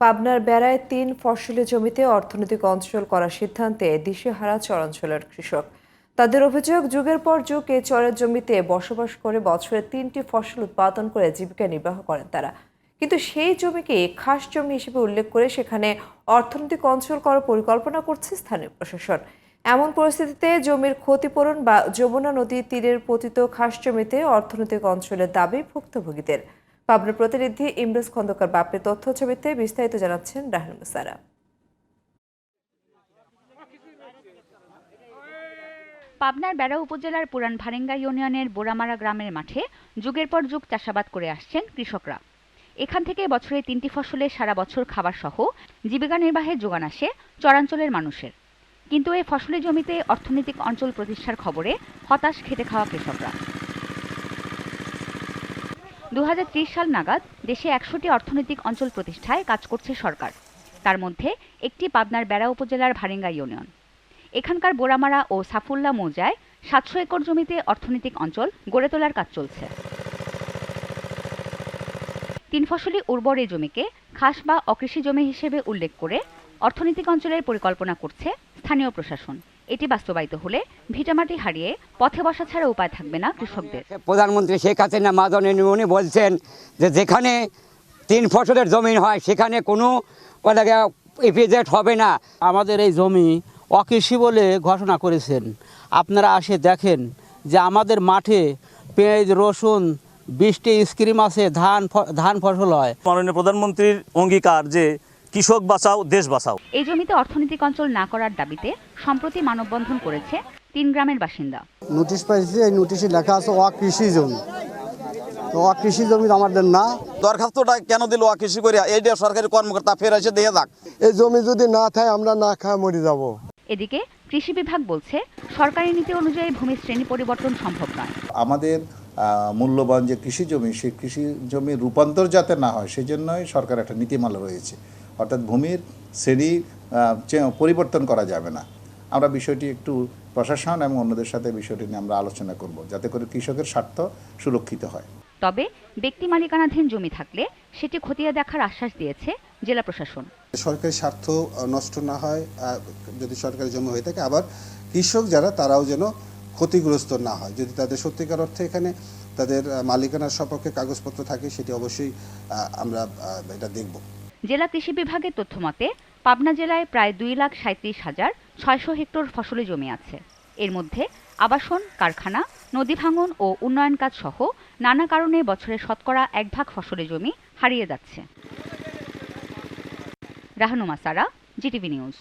পাবনার বেড়ায় তিন ফসলি জমিতে অর্থনৈতিক অঞ্চল করার সিদ্ধান্তে দিশেহারা চরাঞ্চলের কৃষক। তাদের অভিযোগ, যুগের পর যুগ এই চরের জমিতে বসবাস করে বছরে তিনটি ফসল উৎপাদন করে জীবিকা নির্বাহ করেন তারা। কিন্তু সেই জমিকে খাস জমি হিসেবে উল্লেখ করে সেখানে অর্থনৈতিক অঞ্চল করার পরিকল্পনা করছে স্থানীয় প্রশাসন। এমন পরিস্থিতিতে জমির ক্ষতিপূরণ বা যমুনা নদীর তীরের পতিত খাস জমিতে অর্থনৈতিক অঞ্চলের দাবি ভুক্তভোগীদের। পাবনার প্রতিনিধি ইমরোজ খন্দকার বাপের তথ্য ছবিতে বিস্তারিত জানাচ্ছেন রাহেল মুসারা। পাবনার বেড়া উপজেলার পুরান ভারেঙ্গা ইউনিয়নের বোরামারা গ্রামের মাঠে যুগের পর যুগ চাষাবাদ করে আসছেন কৃষকরা। এখান থেকে বছরে তিনটি ফসলে সারা বছর খাবার সহ জীবিকা নির্বাহের যোগান আসে চরাঞ্চলের মানুষের। কিন্তু এই ফসলি জমিতে অর্থনৈতিক অঞ্চল প্রতিষ্ঠার খবরে হতাশ খেটে খাওয়া কৃষকরা। দু হাজার ত্রিশ সাল নাগাদ দেশে একশোটি অর্থনৈতিক অঞ্চল প্রতিষ্ঠায় কাজ করছে সরকার। তার মধ্যে একটি পাবনার বেড়া উপজেলার ভারেঙ্গা ইউনিয়ন। এখানকার বোরামারা ও সাফুল্লা মৌজায় সাতশো একর জমিতে অর্থনৈতিক অঞ্চল গড়ে তোলার কাজ চলছে। তিন ফসলি উর্বর এই জমিকে খাস বা অকৃষি জমি হিসেবে উল্লেখ করে অর্থনৈতিক অঞ্চলের পরিকল্পনা করছে স্থানীয় প্রশাসন। এটি বাস্তবায়িত হলে ভিটামাটি হারিয়ে পথে বসা ছাড়া উপায় থাকবে না কৃষকদের। প্রধানমন্ত্রী শেখ হাসিনা মাদনী উনি বলছেন যে যেখানে তিন ফসলের জমিন হয় সেখানে কোনো ইপিজেড হবে না। আমাদের এই জমি অকৃষি বলে ঘোষণা করেছেন। আপনারা আসে দেখেন যে আমাদের মাঠে পেঁয়াজ রসুন বৃষ্টি স্ক্রিম আছে ধান ধান ফসল হয়। মাননীয় প্রধানমন্ত্রীর অঙ্গীকার যে কৃষক বাঁচাও দেশ বাঁচাও। এই জমিতে অর্থনৈতিক অঞ্চল না করার দাবিতে সম্প্রতি মানববন্ধন করেছে তিন গ্রামের বাসিন্দা। নোটিশ পাইছি এই নোটিশে লেখা আছে অকৃষি জমি। তো অকৃষি জমি আমাদের না। দরখাস্তটা কেন দিল ওয়া কৃষি করে এইটা সরকারি কর্মকর্তা ফের এসে দিয়ে যাক। এই জমি যদি না থাকে আমরা না খায় মরে যাব। এদিকে কৃষি বিভাগ বলছে সরকারি নীতি অনুযায়ী ভূমি শ্রেণি পরিবর্তন সম্ভব নয়। আমাদের মূল্যবান যে কৃষি জমি সেই কৃষি জমি রূপান্তর যাতে না হয় সেই জন্যই সরকার একটা নীতিমালা রয়েছে। অর্থাৎ ভূমির শ্রেণি পরিবর্তন করা যাবে না। আমরা বিষয়টি একটু প্রশাসন এবং অন্যদের সাথে বিষয়টি নিয়ে আমরা আলোচনা করব যাতে করে কৃষকের স্বার্থ সুরক্ষিত হয়। তবে ব্যক্তি মালিকানাধীন জমি থাকলে সেটি খতিয়ে দেখার আশ্বাস দিয়েছে জেলা প্রশাসন। সরকারি স্বার্থ নষ্ট না হয় যদি সরকারি জমি হয়ে থাকে আবার কৃষক যারা তারাও যেন ক্ষতিগ্রস্ত না হয়। যদি তাদের সত্যিকার অর্থে এখানে তাদের মালিকানার সপক্ষে কাগজপত্র থাকে সেটি অবশ্যই আমরা এটা দেখব। জেলা কৃষি বিভাগের তথ্যমতে পাবনা জেলায় প্রায় দুই লাখ সাঁত্রিশ হাজার ছয়শো হেক্টর ফসলি জমি আছে। এর মধ্যে আবাসন, কারখানা, নদী ভাঙন ও উন্নয়ন কাজ সহ নানা কারণে বছরে শতকরা এক ভাগ ফসলি জমি হারিয়ে যাচ্ছে। Rahanuma Sara, GTV news.